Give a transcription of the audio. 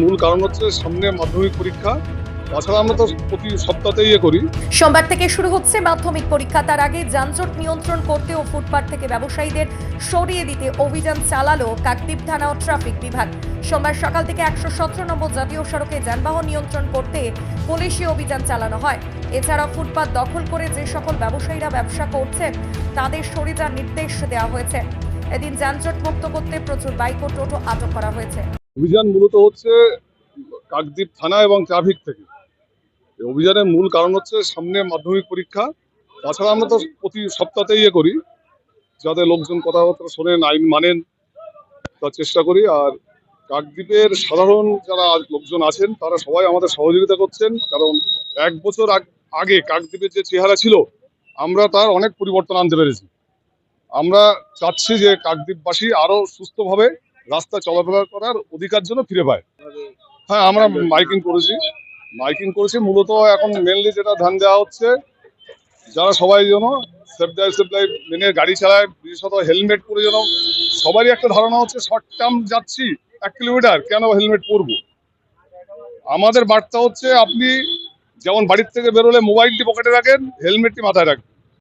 মূল কারণ হচ্ছে সামনে মাধ্যমিক পরীক্ষা। ইয়ে সোমবার থেকে শুরু হচ্ছে মাধ্যমিক পরীক্ষা। তার আগে যানজট নিয়ন্ত্রণ করতে ও ফুটপাত থেকে ব্যবসায়ীদের সরিয়ে দিতে অভিযান চালালো কাকদ্বীপ থানা ও ট্রাফিক বিভাগ। সোমবার সকাল থেকে একশো সতেরো নম্বর জাতীয় সড়কে যানবাহন নিয়ন্ত্রণ করতে পুলিশি অভিযান চালানো হয়। এছাড়া ফুটপাত দখল করে যে সকল ব্যবসায়ীরা ব্যবসা করছেন তাদের সরিয়ে যাওয়ার নির্দেশ দেওয়া হয়েছে। এদিন যানজট মুক্ত করতে প্রচুর বাইক ও টোটো আটক করা হয়েছে। অভিযান মূলত হচ্ছে কাকদ্বীপ থানা এবং ট্রাফিক থেকে। এই অভিযানের মূল কারণ হচ্ছে সামনে মাধ্যমিক পরীক্ষা। তাছাড়া আমরা তো প্রতি সপ্তাহতেই ইয়ে করি, যাতে লোকজন কথাবার্তা শোনেন আইন মানেন, তার চেষ্টা করি। আর কাকদ্বীপের সাধারণ যারা লোকজন আছেন, তারা সবাই আমাদের সহযোগিতা করছেন। কারণ এক বছর আগ- কাকদ্বীপের যে চেহারা ছিল, আমরা তার অনেক পরিবর্তন আনতে পেরেছি। আমরা চাচ্ছি যে কাকদ্বীপবাসী আরও সুস্থভাবে রাস্তা চলাফেরা করার অধিকার জন্য ফিরে পায়। হ্যাঁ আমরা মাইকিং করেছি। মাইকিং করেছি, মূলত এখন মেনলি যেটা ধ্যান দেওয়া হচ্ছে, যারা সবাই যেন সেফ ড্রাইভ সেফ ড্রাইভ মেনে গাড়ি চালায়, বিশেষত হেলমেট পরে যেন সবারই একটা ধারণা হচ্ছে শর্ট টার্ম যাচ্ছি এক কিলোমিটার কেন হেলমেট পরবো? আমাদের বার্তা হচ্ছে, আপনি যেমন বাড়ির থেকে বেরোলে মোবাইলটি পকেটে রাখেন হেলমেটটি মাথায় রাখবেন।